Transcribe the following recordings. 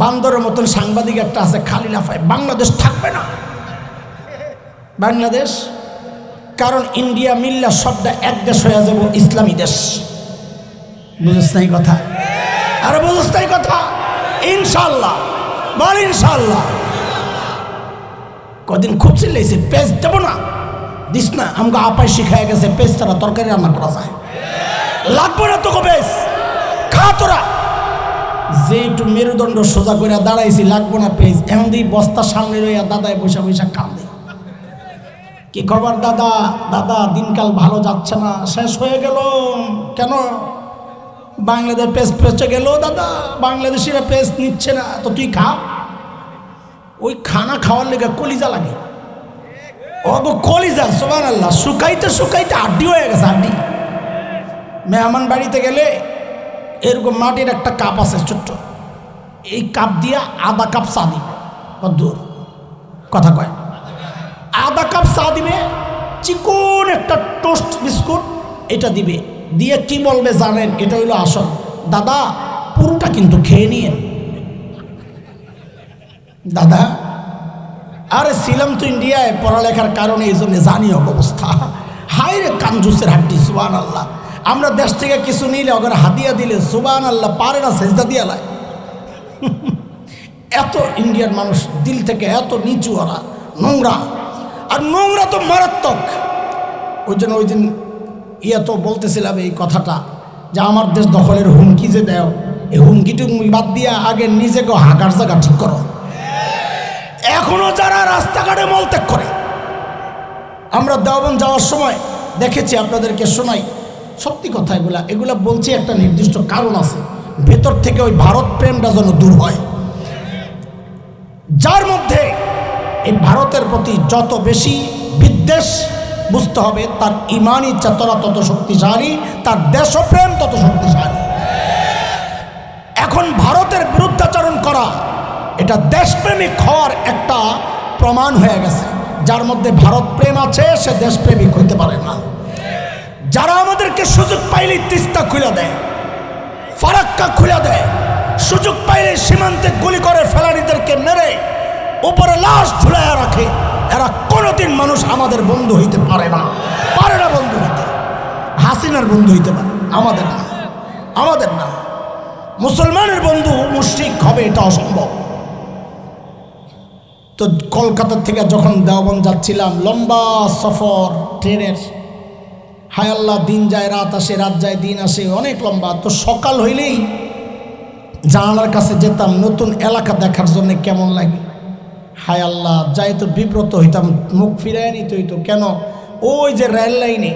বান্দরের মতন সাংবাদিক একটা আছে খালি লাফায় বাংলাদেশ থাকবে না। বাংলাদেশ, কারণ ইন্ডিয়া মিল্লা সবটা এক দেশ হয়ে যাব, ইসলামী দেশ। বুঝিস নাই কথা? আরে বুঝিস নাই কথা? ইনশাল্লাহ, বল ইনশাল্লাহ। কদিন খুব চিল্লাইছে পেজ দেবো না। দিস না আমাকে আপাই শিখায় গেছে পেজ তারা তরকারি রান্না করা যায়। লাগবে না তোকে পেঁচ খা তোরা। যে একটু মেরুদণ্ড সোজা করে দাঁড়াইছি, লাগবো না পেঁচ এমন দিই বস্তা সামনে রইয়া দাদায় বৈশা বৈশা কান্দে কি খবর, দাদা? দাদা, দিনকাল ভালো যাচ্ছে না। শেষ হয়ে গেল। কেন? বাংলাদেশ পেস পেঁচে গেল, দাদা। বাংলাদেশিরা পেস নিচ্ছে না। তো তুই খা। ওই খানা খাওয়ার লেগে কলিজা লাগে। অগো কলিজা সোমান আল্লাহ শুকাইতে শুকাইতে আড্ডি হয়ে গেছে, আড্ডি। মেহমান বাড়িতে গেলে এরকম মাটির একটা কাপ আছে ছোট্ট। এই কাপ দিয়া আধা কাপ চা দিবে। দূর কথা কয়। আধা কাপ চা দিবে, চিকন একটা টোস্ট বিস্কুট, এটা দিবে। দিয়ে কি বলবে জানেন? এটা হইল আসল। দাদা, পুরোটা কিন্তু খেয়ে নিয়েন দাদা, আরে ছিলাম তো ইন্ডিয়ায়, পড়ালেখার কারণে এই জন্য জানি অবস্থা। হাই রে কাঞ্জুসের হাড্ডি সুবান আল্লাহ আমরা দেশ থেকে কিছু নিলে ওদের হাদিয়া দিলে সুবান আল্লাহ পারে না, সেজদা দিয়ে লাই। এত ইন্ডিয়ান মানুষ দিল থেকে এত নিচু ওরা, নোংরা। আর নোংরা তো মারাত্মক। ওই জন্য ওই দিন ইয়ে তো বলতেছিলাম এই কথাটা যে আমার দেশ দখলের হুমকি যে দেও, এই হুমকি টুমকি বাদ দিয়া আগে নিজেকে হাঁকার জায়গা ঠিক করো। এখনও যারা রাস্তাঘাটে মলত্যাগ করে, আমরা দেওবন যাওয়ার সময় দেখেছি, আপনাদেরকে শোনাই। সত্যি কথা এগুলা এগুলা বলছি একটা নির্দিষ্ট কারণ আছে। ভেতর থেকে ওই ভারত প্রেমটা যেন দূর হয়। যার মধ্যে এই ভারতের প্রতি যত বেশি বিদ্বেষ বুঝতে হবে, তার ইমানই চেতনা তত শক্তিশালী, তার দেশপ্রেম তত শক্তিশালী। এখন ভারতের বিরুদ্ধাচরণ করা, এটা দেশপ্রেমিক হওয়ার একটা প্রমাণ হয়ে গেছে। যার মধ্যে ভারত প্রেম আছে, সে দেশপ্রেমিক হইতে পারে না। যারা আমাদেরকে সুযোগ পাইলেই তিস্তা খুলে দেয়, ফারাক্কা খুলে দেয়, সুযোগ পাইলে সীমান্তে গুলি করে ফেলানিদেরকে মেরে, উপরে লাশ ঝুলাইয়া রাখে, এরা কোনোদিন মানুষ আমাদের বন্ধু হইতে পারে না। পারে না বন্ধু হইতে। হাসিনার বন্ধু হইতে পারে। আমাদের না। আমাদের না। মুসলমানের বন্ধু মুশ্রিক হবে, এটা অসম্ভব। তো কলকাতা থেকে যখন দেওবন যাচ্ছিলাম, লম্বা সফর, ট্রেনের হায় আল্লাহ, দিন যায়, রাত আসে, রাত যায়, দিন আসে, অনেক লম্বা। তো সকাল হইলেই জানালার কাছে যেতাম, নতুন এলাকা দেখার জন্য কেমন লাগে? হায় আল্লাহ, যাই তো বিব্রত হইতাম, মুখ ফিরায় নিতে হইতো। কেন? ওই যে রেল লাইনে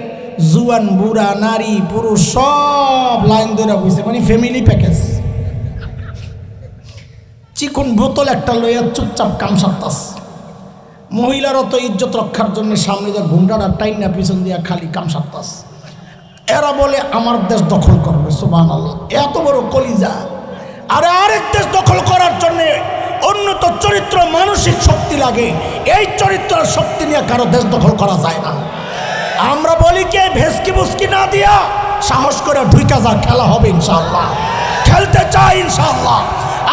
জুয়ান, বুড়া, নারী, পুরুষ, সব লাইন ধরে বসে মানে ফ্যামিলি প্যাকেজ চিকন বোতল একটা লইয়া চুপচাপ কাম সারতাস। মহিলারও তো ইজ্জত রক্ষার জন্য সামনে যে ঘুমটাটা টাইম না, পিছন দিয়া খালি কাম সারতাস এরা বলে, আমার দেশ দখল করবে। সুবান আল্লাহ এত বড় কলিজা। আরে আরেক দেশ দখল করার জন্য উন্নত চরিত্র, মানসিক শক্তি লাগে। এই চরিত্র শক্তি নিয়ে কারও দেশ দখল করা যায় না। আমরা বলি কে, ভেসকি বুসকি না দিয়া সাহস করে ঢুইকা যা, খেলা হবে ইনশাল্লাহ খেলতে চাই ইনশাল্লাহ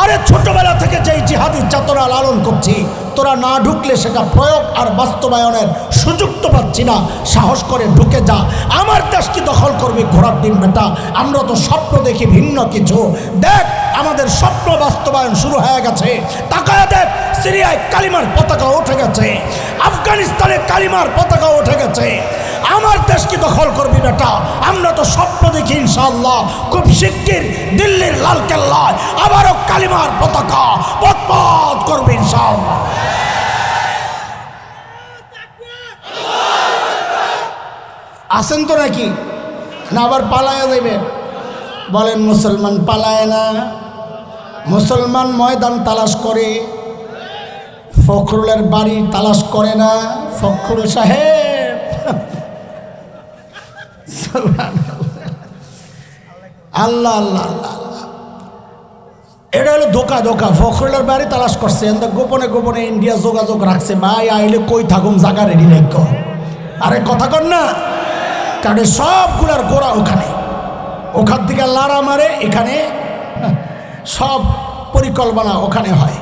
আরে ছোটবেলা থেকে যেই জিহাদি চেতনা লালন করছি, তোরা না ঢুকলে সেটা প্রয়োগ আর বাস্তবায়নের সুযোগ তো পাচ্ছি না। সাহস করে ঢুকে যা। আমার দেশকে দখল করবি ঘোরার ডিম বেটা? আমরা তো স্বপ্ন দেখি ভিন্ন কিছু। দেখ, আমাদের স্বপ্ন বাস্তবায়ন শুরু হয়ে গেছে। তাকায় দেখ, সিরিয়ায় কালিমার পতাকা উঠে গেছে। আফগানিস্তানে কালিমার পতাকা উঠে গেছে। আমার দেশকে দখল করবি বেটা? আমরা তো স্বপ্ন দেখি ইনশাল্লাহ খুব শিগগির দিল্লির লাল কেল্লায় আবারও কালিমার পতাকা পথপথ করবে ইনশাল্লাহ আসেন তো নাকি? না, আবার পালায়া দেবেন বলেন, মুসলমান পালায় না। মুসলমান ময়দান তালাশ করে। ফখরুলের বাড়ি তালাশ করে না ফখরুল সাহেব। আল্লাহ আল্লাহ আল্লাহ এটা হলো ধোকা ধোকা। ফখরুলের বাড়ি তালাশ করছে। এন্দা গোপনে গোপনে ইন্ডিয়া যোগাযোগ রাখছে। ভাই আইলে কই থাকুম জায়গা রেডি নাই আরে কথা কর না। কারণ সবগুলার গোড়া ওখানে। ওখান থেকে লাড়া মারে, এখানে সব পরিকল্পনা ওখানে হয়।